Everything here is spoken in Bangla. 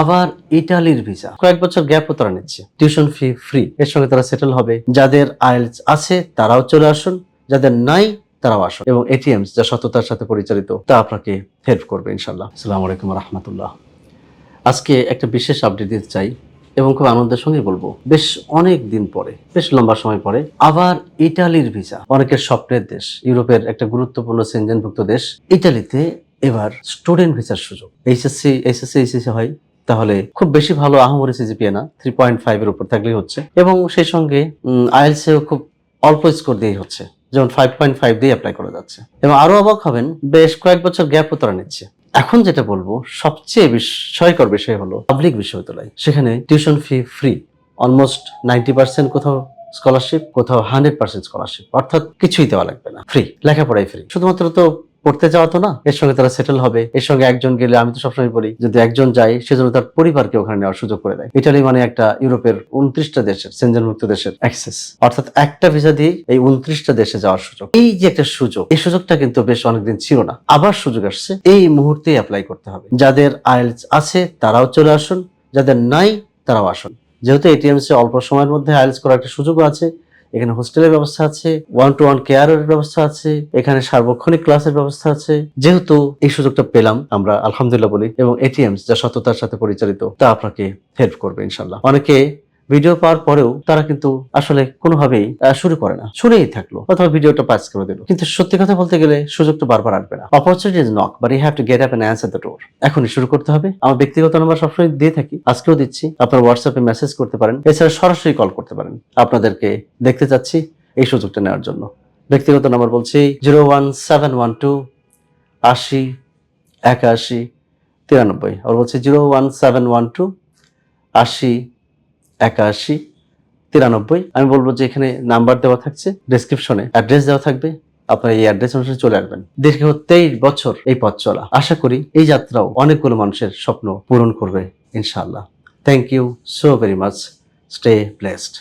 আবার ইটালির ভিসা। কয়েক বছর গ্যাপও তারা নিচ্ছে। Tuition fee free. এর সঙ্গে তারা সেটেল হবে। যাদের আইএলস আছে, তারাও চলে আসুন। যাদের নাই, তারাও আসুন। এবং এটিএমস, যা সততার সাথে পরিচালিত, তা আপনাকে হেল্প করবে ইনশাল্লাহ আসসালামু আলাইকুম রহমতুল্লাহ। আজকে একটা বিশেষ আপডেট দিতে চাই এবং খুব আনন্দের সঙ্গে বলব। বেশ অনেক দিন পরে, বেশ লম্বা সময় পরে, আবার ইটালির ভিসা। অনেকের স্বপ্নের দেশ, ইউরোপের একটা গুরুত্বপূর্ণ সেনজেনভুক্ত দেশ। ইটালিতে এবার স্টুডেন্ট ভিসার সুযোগ। এইচএসসি এইচএসসি এইচএসসি হয়। তাহলে খুব বেশি ভালো আহমরি সিজিপিএ না থ্রি পয়েন্ট ফাইভ এর উপর থাকলেই হচ্ছে। এবং সেই সঙ্গে আইএলসিও খুব অল্প স্কোর দিয়েই হচ্ছে, যেমন ফাইভ পয়েন্ট ফাইভ দিয়ে অ্যাপ্লাই করা যাচ্ছে। এবং আরও অবাক হবেন, বেশ কয়েক বছর গ্যাপও তারা নিচ্ছে। এখন যেটা বলব, সবচেয়ে বিস্ময়কর বিষয় হলো পাবলিক বিশ্ববিদ্যালয়। সেখানে tuition fee free almost ninety percent কোথাও স্কলারশিপ কোথাও হান্ড্রেড পার্সেন্ট স্কলারশিপ অর্থাৎ কিছুই দেওয়া লাগবে না ফ্রি লেখাপড়াই ফ্রি শুধুমাত্র তো পড়তে যাওয়া তো না, এর সঙ্গে তারা সেটেল হবে। এর সঙ্গে একজন গেলে আমি তো সবসময় বলি, যদি একজন যায়, সেজন্য তার পরিবারকে ওখানে নেওয়ার সুযোগ করে দেয়। ইটালি মানে একটা ইউরোপের উনত্রিশটা দেশের, সেনজেনমুক্ত দেশের অ্যাক্সেস অর্থাৎ একটা ভিসা দিয়ে এই উনত্রিশটা দেশে যাওয়ার সুযোগ। এই যে একটা সুযোগ, এই সুযোগটা কিন্তু বেশ অনেকদিন ছিল না। আবার সুযোগ আসছে, এই মুহূর্তে অ্যাপ্লাই করতে হবে। যাদের আইএলস আছে, তারাও চলে আসুন, যাদের নাই, তারাও আসুন। যেহেতু এটিএমস অল্প সময়ের মধ্যে আইএলস করার একটা সুযোগও আছে এখানে হোস্টেলের ব্যবস্থা আছে ওয়ান টু ওয়ান কেয়ারের ব্যবস্থা আছে, এখানে সার্বক্ষণিক ক্লাসের ব্যবস্থা আছে। যেহেতু এই সুযোগটা পেলাম, আমরা আলহামদুলিল্লাহ বলি, এবং এটিএমস যা সততার সাথে পরিচালিত, তা আপনাকে হেল্প করবে ইনশাল্লাহ অনেকে ভিডিও পাওয়ার পরেও তারা কিন্তু আসলে কোনোভাবেই শুরু করে না। শুনেই থাকল। অথবা ভিডিওটা পাস করে দিল। কিন্তু সত্যি কথা বলতে গেলে সুযোগটা বারবার আসবে না। Opportunity is knock but you have to get up and answer the door এখনই শুরু করতে হবে। আমার ব্যক্তিগত নাম্বার সবসময় দিয়ে থাকি। আজকেও দিচ্ছি। আপনার হোয়াটসঅ্যাপে মেসেজ করতে পারেন। এছাড়া সরাসরি কল করতে পারেন। আপনাদেরকে দেখতে চাচ্ছি এই সুযোগটা নেওয়ার জন্য। ব্যক্তিগত নাম্বার বলছি zero one seven one two আশি একাশি তিরানব্বই। আর বলছি zero one seven one two আশি একাশি, তিরানব্বই। আমি বলব যে এখানে নাম্বার দেওয়া থাকছে ডেসক্রিপশনে অ্যাড্রেস দেওয়া থাকবে, আপনারা এই অ্যাড্রেস অনুসারে চলে আসবেন। দীর্ঘ তেইশ বছর এই পথ চলা। আশা করি এই যাত্রাও অনেকগুলো মানুষের স্বপ্ন পূরণ করবে ইনশাল্লাহ thank you so very much stay blessed